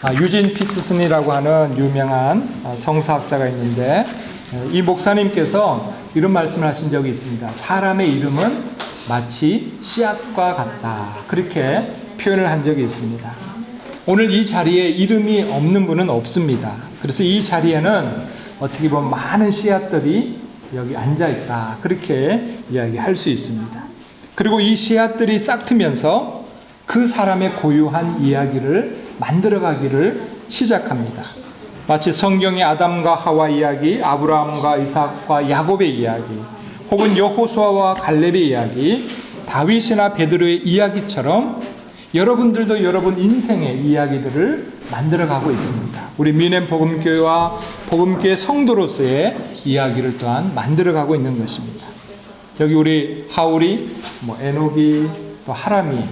아, 유진 피트슨이라고 하는 유명한 아, 성서학자가 있는데 에, 이 목사님께서 이런 말씀을 하신 적이 있습니다. 사람의 이름은 마치 씨앗과 같다. 그렇게 표현을 한 적이 있습니다. 오늘 이 자리에 이름이 없는 분은 없습니다. 그래서 이 자리에는 어떻게 보면 많은 씨앗들이 여기 앉아 있다. 그렇게 이야기할 수 있습니다. 그리고 이 씨앗들이 싹트면서 그 사람의 고유한 이야기를 만들어가기를 시작합니다. 마치 성경의 아담과 하와 이야기, 아브라함과 이삭과 야곱의 이야기, 혹은 여호수아와 갈렙의 이야기, 다윗이나 베드로의 이야기처럼 여러분들도 여러분 인생의 이야기들을 만들어가고 있습니다. 우리 미넨 복음교회와 복음교회 성도로서의 이야기를 또한 만들어가고 있는 것입니다. 여기 우리 하울이, 뭐 에녹이, 또 하람이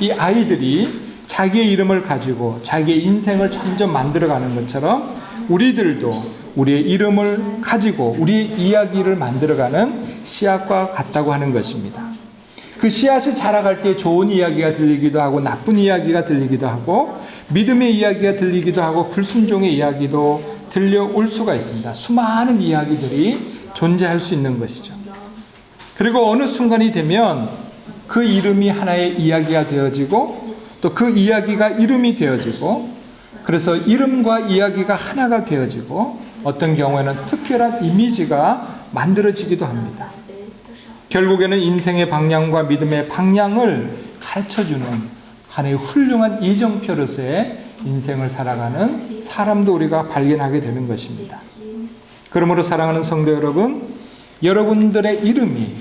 이 아이들이 자기의 이름을 가지고 자기의 인생을 점점 만들어가는 것처럼 우리들도 우리의 이름을 가지고 우리의 이야기를 만들어가는 씨앗과 같다고 하는 것입니다. 그 씨앗이 자라갈 때 좋은 이야기가 들리기도 하고 나쁜 이야기가 들리기도 하고 믿음의 이야기가 들리기도 하고 불순종의 이야기도 들려올 수가 있습니다. 수많은 이야기들이 존재할 수 있는 것이죠. 그리고 어느 순간이 되면 그 이름이 하나의 이야기가 되어지고 또 그 이야기가 이름이 되어지고 그래서 이름과 이야기가 하나가 되어지고 어떤 경우에는 특별한 이미지가 만들어지기도 합니다. 결국에는 인생의 방향과 믿음의 방향을 가르쳐주는 하나의 훌륭한 이정표로서의 인생을 살아가는 사람도 우리가 발견하게 되는 것입니다. 그러므로 사랑하는 성도 여러분, 여러분들의 이름이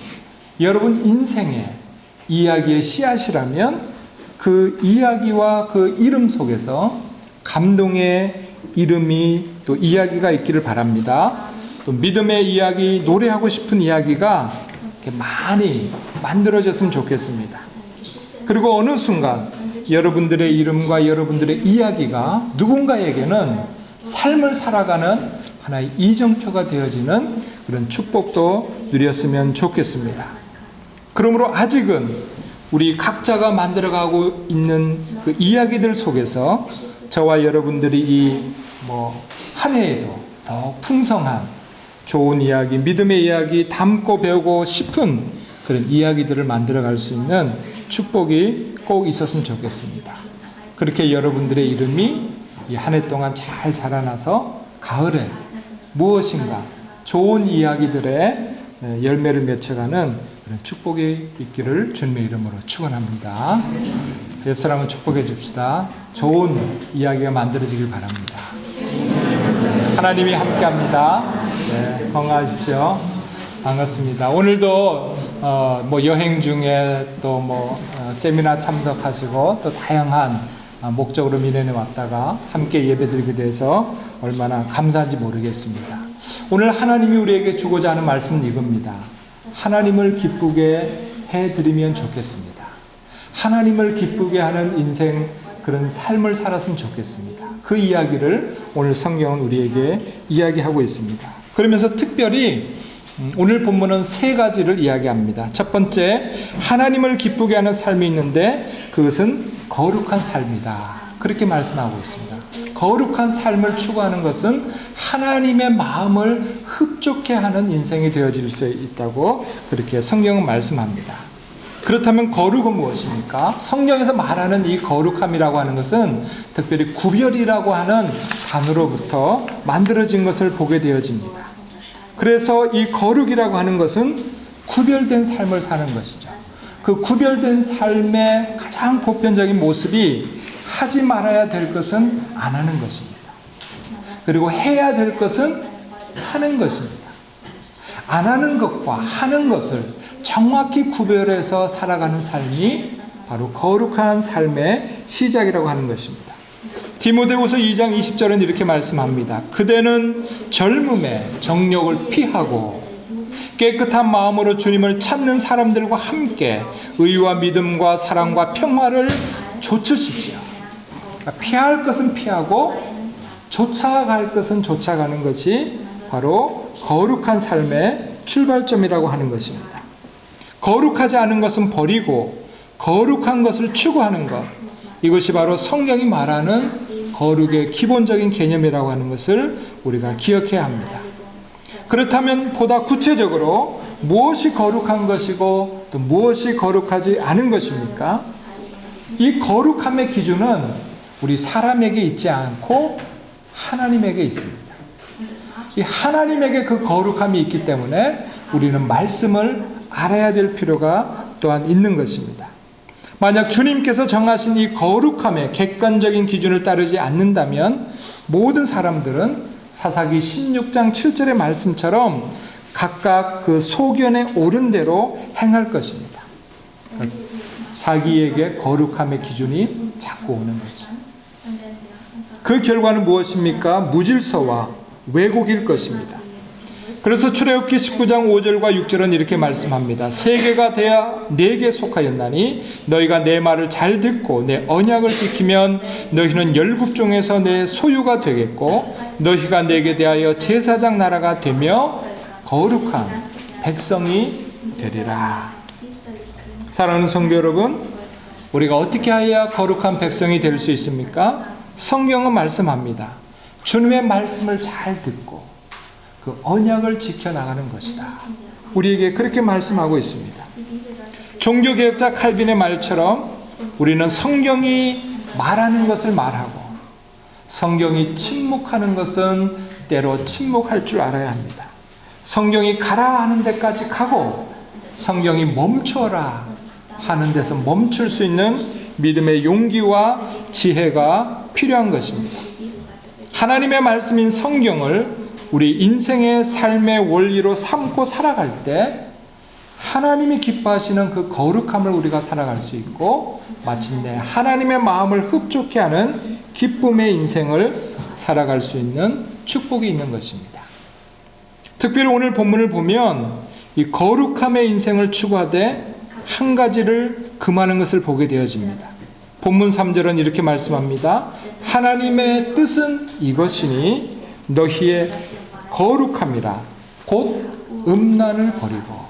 여러분 인생의 이야기의 씨앗이라면 그 이야기와 그 이름 속에서 감동의 이름이 또 이야기가 있기를 바랍니다. 또 믿음의 이야기, 노래하고 싶은 이야기가 많이 만들어졌으면 좋겠습니다. 그리고 어느 순간 여러분들의 이름과 여러분들의 이야기가 누군가에게는 삶을 살아가는 하나의 이정표가 되어지는 그런 축복도 누렸으면 좋겠습니다. 그러므로 아직은 우리 각자가 만들어가고 있는 그 이야기들 속에서 저와 여러분들이 이 뭐 한 해에도 더 풍성한 좋은 이야기, 믿음의 이야기, 담고 배우고 싶은 그런 이야기들을 만들어갈 수 있는 축복이 꼭 있었으면 좋겠습니다. 그렇게 여러분들의 이름이 이 한 해 동안 잘 자라나서 가을에 무엇인가 좋은 이야기들의 열매를 맺혀가는 축복이 있기를 주님의 이름으로 축원합니다. 옆 사람은 축복해 줍시다. 좋은 이야기가 만들어지길 바랍니다. 하나님이 함께합니다. 네, 건강하십시오. 반갑습니다. 오늘도 어, 뭐 여행 중에 또뭐 어, 세미나 참석하시고 또 다양한 어, 목적으로 미련에 왔다가 함께 예배드리게 돼서 얼마나 감사한지 모르겠습니다. 오늘 하나님이 우리에게 주고자 하는 말씀은 이겁니다. 하나님을 기쁘게 해드리면 좋겠습니다. 하나님을 기쁘게 하는 인생 그런 삶을 살았으면 좋겠습니다. 그 이야기를 오늘 성경은 우리에게 이야기하고 있습니다. 그러면서 특별히 음, 오늘 본문은 세 가지를 이야기합니다. 첫 번째, 하나님을 기쁘게 하는 삶이 있는데 그것은 거룩한 삶이다. 그렇게 말씀하고 있습니다. 거룩한 삶을 추구하는 것은 하나님의 마음을 흡족해 하는 인생이 되어질 수 있다고 그렇게 성경은 말씀합니다. 그렇다면 거룩은 무엇입니까? 성경에서 말하는 이 거룩함이라고 하는 것은 특별히 구별이라고 하는 단어로부터 만들어진 것을 보게 되어집니다. 그래서 이 거룩이라고 하는 것은 구별된 삶을 사는 것이죠. 그 구별된 삶의 가장 보편적인 모습이 하지 말아야 될 것은 안 하는 것입니다. 그리고 해야 될 것은 하는 것입니다. 안 하는 것과 하는 것을 정확히 구별해서 살아가는 삶이 바로 거룩한 삶의 시작이라고 하는 것입니다. 디모데후서 2장 20절은 이렇게 말씀합니다. 그대는 젊음에 정욕을 피하고 깨끗한 마음으로 주님을 찾는 사람들과 함께 의와 믿음과 사랑과 평화를 좇으십시오. 그러니까 피할 것은 피하고 쫓아갈 것은 쫓아가는 것이 바로 거룩한 삶의 출발점이라고 하는 것입니다. 거룩하지 않은 것은 버리고 거룩한 것을 추구하는 것. 이것이 바로 성경이 말하는 거룩의 기본적인 개념이라고 하는 것을 우리가 기억해야 합니다. 그렇다면 보다 구체적으로 무엇이 거룩한 것이고 또 무엇이 거룩하지 않은 것입니까? 이 거룩함의 기준은 우리 사람에게 있지 않고 하나님에게 있습니다. 이 하나님에게 그 거룩함이 있기 때문에 우리는 말씀을 알아야 될 필요가 또한 있는 것입니다. 만약 주님께서 정하신 이 거룩함의 객관적인 기준을 따르지 않는다면 모든 사람들은 사사기 16장 7절의 말씀처럼 각각 그 소견에 옳은 대로 행할 것입니다. 자기에게 거룩함의 기준이 자꾸 오는 거죠. 그 결과는 무엇입니까? 무질서와 왜곡일 것입니다. 그래서 출애굽기 19장 5절과 6절은 이렇게 말씀합니다. 세계가 되어 내게 속하였나니 너희가 내 말을 잘 듣고 내 언약을 지키면 너희는 열국 중에서 내 소유가 되겠고 너희가 내게 대하여 제사장 나라가 되며 거룩한 백성이 되리라. 사랑하는 성도 여러분, 우리가 어떻게 해야 거룩한 백성이 될 수 있습니까? 성경은 말씀합니다. 주님의 말씀을 잘 듣고 그 언약을 지켜나가는 것이다. 우리에게 그렇게 말씀하고 있습니다. 종교개혁자 칼빈의 말처럼 우리는 성경이 말하는 것을 말하고 성경이 침묵하는 것은 때로 침묵할 줄 알아야 합니다. 성경이 가라 하는 데까지 가고 성경이 멈춰라 하는 데서 멈출 수 있는 믿음의 용기와 지혜가 필요한 것입니다. 하나님의 말씀인 성경을 우리 인생의 삶의 원리로 삼고 살아갈 때 하나님이 기뻐하시는 그 거룩함을 우리가 살아갈 수 있고 마침내 하나님의 마음을 흡족해 하는 기쁨의 인생을 살아갈 수 있는 축복이 있는 것입니다. 특별히 오늘 본문을 보면 이 거룩함의 인생을 추구하되 한 가지를 금하는 것을 보게 되어집니다. 본문 3절은 이렇게 말씀합니다. 하나님의 뜻은 이것이니 너희의 거룩함이라 곧 음란을 버리고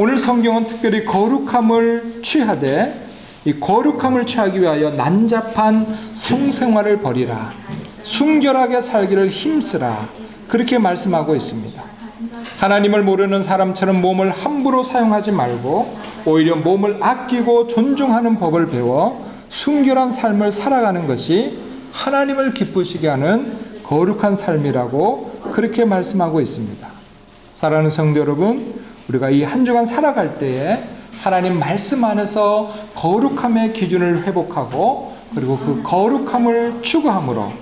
오늘 성경은 특별히 거룩함을 취하되 이 거룩함을 취하기 위하여 난잡한 성생활을 버리라 순결하게 살기를 힘쓰라 그렇게 말씀하고 있습니다. 하나님을 모르는 사람처럼 몸을 함부로 사용하지 말고 오히려 몸을 아끼고 존중하는 법을 배워 순결한 삶을 살아가는 것이 하나님을 기쁘시게 하는 거룩한 삶이라고 그렇게 말씀하고 있습니다. 사랑하는 성도 여러분, 우리가 이 한 주간 살아갈 때에 하나님 말씀 안에서 거룩함의 기준을 회복하고 그리고 그 거룩함을 추구함으로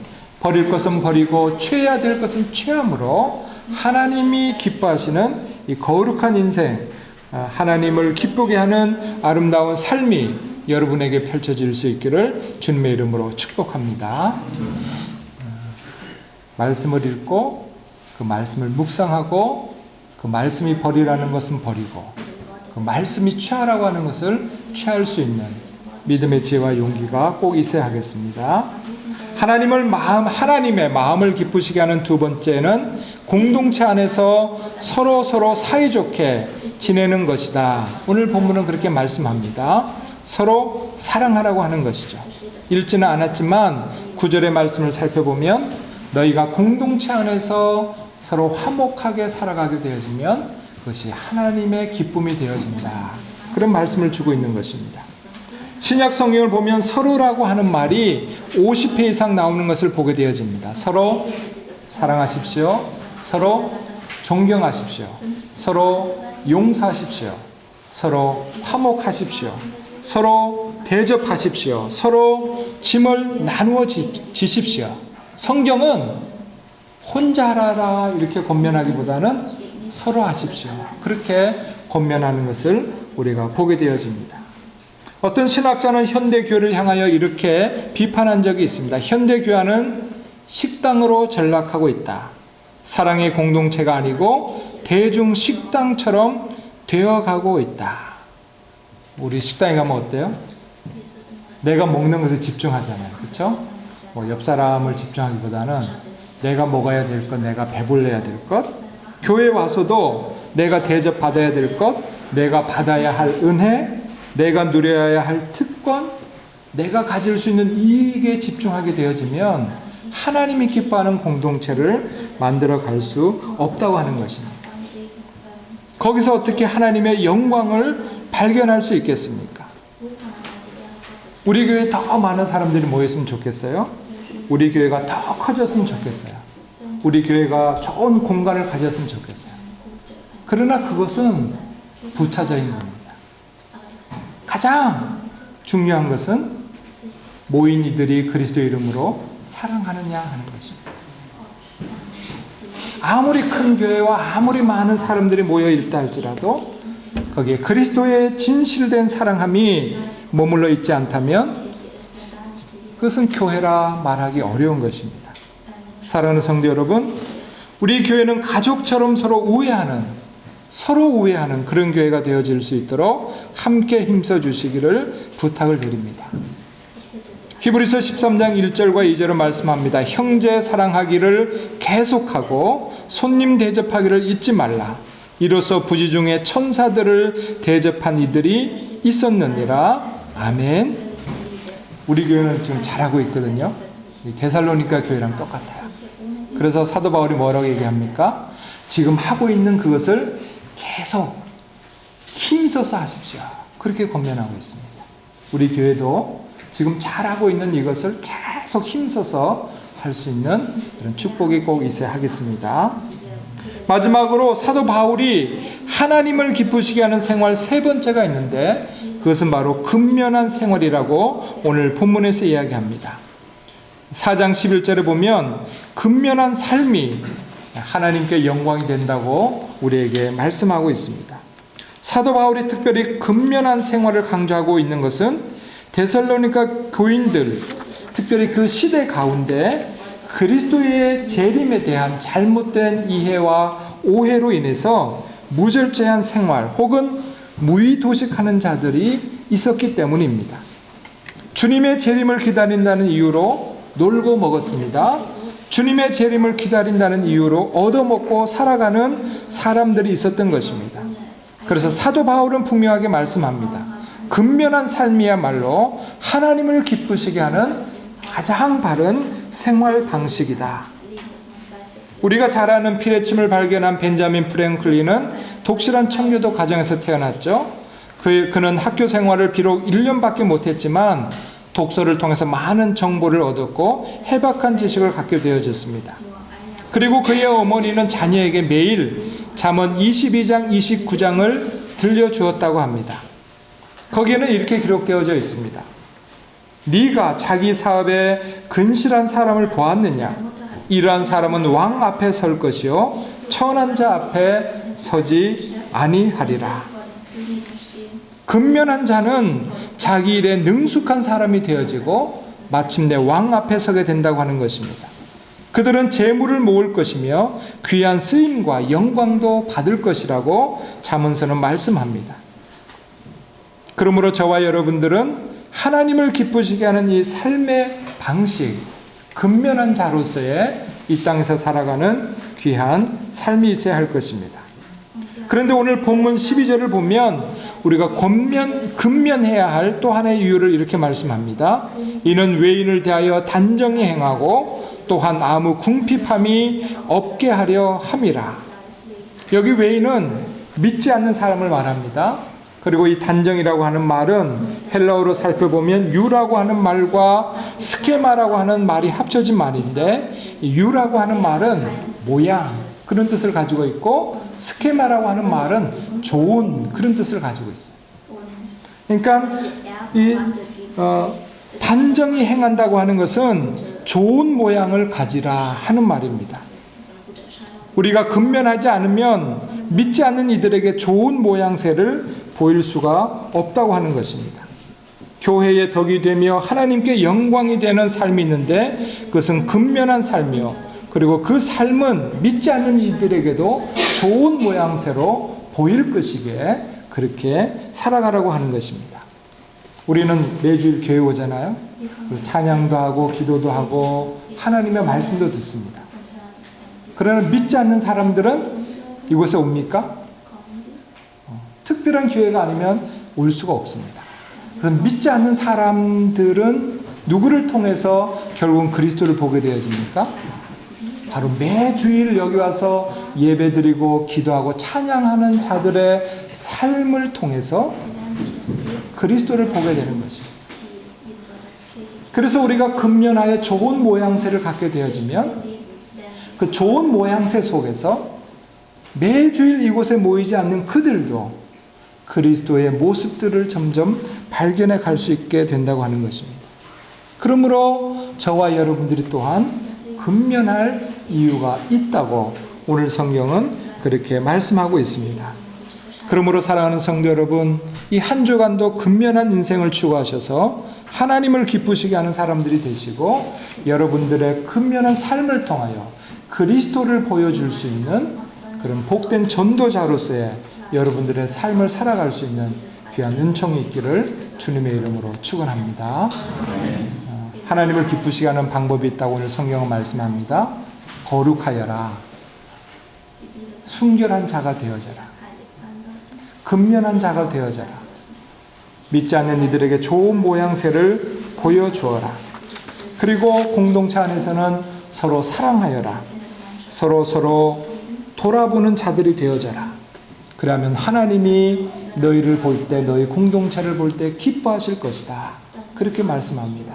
버릴 것은 버리고 취해야 될 것은 취함으로 하나님이 기뻐하시는 이 거룩한 인생, 아, 하나님을 기쁘게 하는 아름다운 삶이 여러분에게 펼쳐질 수 있기를 주님의 이름으로 축복합니다. 말씀을 읽고 그 말씀을 묵상하고 그 말씀이 버리라는 것은 버리고 그 말씀이 취하라고 하는 것을 취할 수 있는 믿음의 지혜와 용기가 꼭 있어야 하겠습니다. 하나님을 마음 하나님의 마음을 기쁘시게 하는 두 번째는 공동체 안에서 서로 서로 사이좋게 지내는 것이다. 오늘 본문은 그렇게 말씀합니다. 서로 사랑하라고 하는 것이죠. 읽지는 않았지만 구절의 말씀을 살펴보면 너희가 공동체 안에서 서로 화목하게 살아가게 되어지면 그것이 하나님의 기쁨이 되어진다. 그런 말씀을 주고 있는 것입니다. 신약 성경을 보면 서로라고 하는 말이 50회 이상 나오는 것을 보게 되어집니다. 서로 사랑하십시오. 서로 존경하십시오. 서로 용서하십시오. 서로 화목하십시오. 서로 대접하십시오. 서로 짐을 나누어 지십시오. 성경은 혼자 하라 이렇게 권면하기보다는 서로 하십시오. 그렇게 권면하는 것을 우리가 보게 되어집니다. 어떤 신학자는 현대교회를 향하여 이렇게 비판한 적이 있습니다. 현대교회는 식당으로 전락하고 있다. 사랑의 공동체가 아니고 대중 식당처럼 되어가고 있다. 우리 식당에 가면 어때요? 내가 먹는 것에 집중하잖아요. 그렇죠? 뭐 옆 사람을 집중하기보다는 내가 먹어야 될 것, 내가 배불러야 될 것, 교회 와서도 내가 대접받아야 될 것, 내가 받아야 할 은혜, 내가 누려야 할 특권, 내가 가질 수 있는 이익에 집중하게 되어지면 하나님이 기뻐하는 공동체를 만들어 갈 수 없다고 하는 것입니다. 거기서 어떻게 하나님의 영광을 발견할 수 있겠습니까? 우리 교회에 더 많은 사람들이 모였으면 좋겠어요. 우리 교회가 더 커졌으면 좋겠어요. 우리 교회가 좋은 공간을 가졌으면 좋겠어요. 그러나 그것은 부차적인 겁니다. 가장 중요한 것은 모인 이들이 그리스도 이름으로 사랑하느냐 하는 것입니다. 아무리 큰 교회와 아무리 많은 사람들이 모여 있다 할지라도 거기에 그리스도의 진실된 사랑함이 머물러 있지 않다면 그것은 교회라 말하기 어려운 것입니다. 사랑하는 성도 여러분, 우리 교회는 가족처럼 서로 우애하는 서로 우애하는 그런 교회가 되어질 수 있도록 함께 힘써 주시기를 부탁을 드립니다. 히브리서 13장 1절과 2절은 말씀합니다. 형제 사랑하기를 계속하고 손님 대접하기를 잊지 말라. 이로써 부지 중에 천사들을 대접한 이들이 있었느니라. 아멘. 우리 교회는 지금 잘하고 있거든요. 데살로니가 교회랑 똑같아요. 그래서 사도 바울이 뭐라고 얘기합니까? 지금 하고 있는 그것을 계속 힘써서 하십시오. 그렇게 권면하고 있습니다. 우리 교회도 지금 잘하고 있는 이것을 계속 힘써서 할 수 있는 그런 축복이 꼭 있어야 하겠습니다. 마지막으로 사도 바울이 하나님을 기쁘시게 하는 생활 세 번째가 있는데 그것은 바로 근면한 생활이라고 오늘 본문에서 이야기합니다. 4장 11절에 보면 근면한 삶이 하나님께 영광이 된다고 우리에게 말씀하고 있습니다. 사도 바울이 특별히 근면한 생활을 강조하고 있는 것은 데살로니가 교인들 특별히 그 시대 가운데 그리스도의 재림에 대한 잘못된 이해와 오해로 인해서 무절제한 생활 혹은 무의도식하는 자들이 있었기 때문입니다. 주님의 재림을 기다린다는 이유로 놀고 먹었습니다. 주님의 재림을 기다린다는 이유로 얻어먹고 살아가는 사람들이 있었던 것입니다. 그래서 사도 바울은 분명하게 말씀합니다. 근면한 삶이야말로 하나님을 기쁘시게 하는 가장 바른 생활 방식이다. 우리가 잘 아는 피레침을 발견한 벤자민 프랭클린은 독실한 청교도 가정에서 태어났죠. 그, 그는 학교 생활을 비록 1년밖에 못했지만 독서를 통해서 많은 정보를 얻었고 해박한 지식을 갖게 되어졌습니다. 그리고 그의 어머니는 자녀에게 매일 잠언 22장, 29장을 들려주었다고 합니다. 거기에는 이렇게 기록되어져 있습니다. 네가 자기 사업에 근실한 사람을 보았느냐? 이러한 사람은 왕 앞에 설 것이요 천한 자 앞에 서지 아니하리라. 근면한 자는 자기 일에 능숙한 사람이 되어지고 마침내 왕 앞에 서게 된다고 하는 것입니다. 그들은 재물을 모을 것이며 귀한 쓰임과 영광도 받을 것이라고 자문서는 말씀합니다. 그러므로 저와 여러분들은 하나님을 기쁘시게 하는 이 삶의 방식, 근면한 자로서의 이 땅에서 살아가는 귀한 삶이 있어야 할 것입니다. 그런데 오늘 본문 12절을 보면 우리가 권면, 근면해야 할 또 하나의 이유를 이렇게 말씀합니다. 이는 외인을 대하여 단정히 행하고 또한 아무 궁핍함이 없게 하려 함이라. 여기 외인은 믿지 않는 사람을 말합니다. 그리고 이 단정이라고 하는 말은 헬라어로 살펴보면 유라고 하는 말과 스케마라고 하는 말이 합쳐진 말인데 유라고 하는 말은 모양 그런 뜻을 가지고 있고 스케마라고 하는 말은 좋은 그런 뜻을 가지고 있어요. 그러니까 이 어, 단정히 행한다고 하는 것은 좋은 모양을 가지라 하는 말입니다. 우리가 근면하지 않으면 믿지 않는 이들에게 좋은 모양새를 보일 수가 없다고 하는 것입니다. 교회의 덕이 되며 하나님께 영광이 되는 삶이 있는데 그것은 근면한 삶이요. 그리고 그 삶은 믿지 않는 이들에게도 좋은 모양새로 보일 것이기에 그렇게 살아가라고 하는 것입니다. 우리는 매주일 교회 오잖아요. 찬양도 하고 기도도 하고 하나님의 말씀도 듣습니다. 그러나 믿지 않는 사람들은 이곳에 옵니까? 어, 특별한 기회가 아니면 올 수가 없습니다. 그래서 믿지 않는 사람들은 누구를 통해서 결국은 그리스도를 보게 되어집니까? 바로 매주일 여기 와서 예배 드리고 기도하고 찬양하는 자들의 삶을 통해서 그리스도를 보게 되는 것입니다. 그래서 우리가 근면하여 좋은 모양새를 갖게 되어지면 그 좋은 모양새 속에서 매주일 이곳에 모이지 않는 그들도 그리스도의 모습들을 점점 발견해 갈 수 있게 된다고 하는 것입니다. 그러므로 저와 여러분들이 또한 근면할 이유가 있다고 오늘 성경은 그렇게 말씀하고 있습니다. 그러므로 사랑하는 성도 여러분, 이 한 주간도 근면한 인생을 추구하셔서 하나님을 기쁘시게 하는 사람들이 되시고 여러분들의 근면한 삶을 통하여 그리스도를 보여줄 수 있는 그런 복된 전도자로서의 여러분들의 삶을 살아갈 수 있는 귀한 은총이 있기를 주님의 이름으로 축원합니다. 어, 하나님을 기쁘시게 하는 방법이 있다고 오늘 성경은 말씀합니다. 거룩하여라. 순결한 자가 되어져라. 근면한 자가 되어져라. 믿지 않는 이들에게 좋은 모양새를 보여주어라. 그리고 공동체 안에서는 서로 사랑하여라. 서로 서로 돌아보는 자들이 되어져라. 그러면 하나님이 너희를 볼 때, 너희 공동체를 볼 때 기뻐하실 것이다. 그렇게 말씀합니다.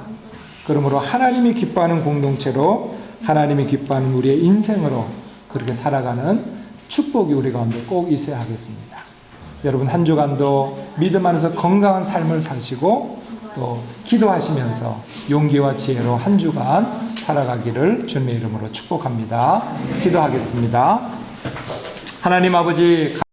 그러므로 하나님이 기뻐하는 공동체로 하나님이 기뻐하는 우리의 인생으로 그렇게 살아가는 축복이 우리 가운데 꼭 있어야 하겠습니다. 여러분 한 주간도 믿음 안에서 건강한 삶을 사시고 또 기도하시면서 용기와 지혜로 한 주간 살아가기를 주님의 이름으로 축복합니다. 기도하겠습니다. 하나님 아버지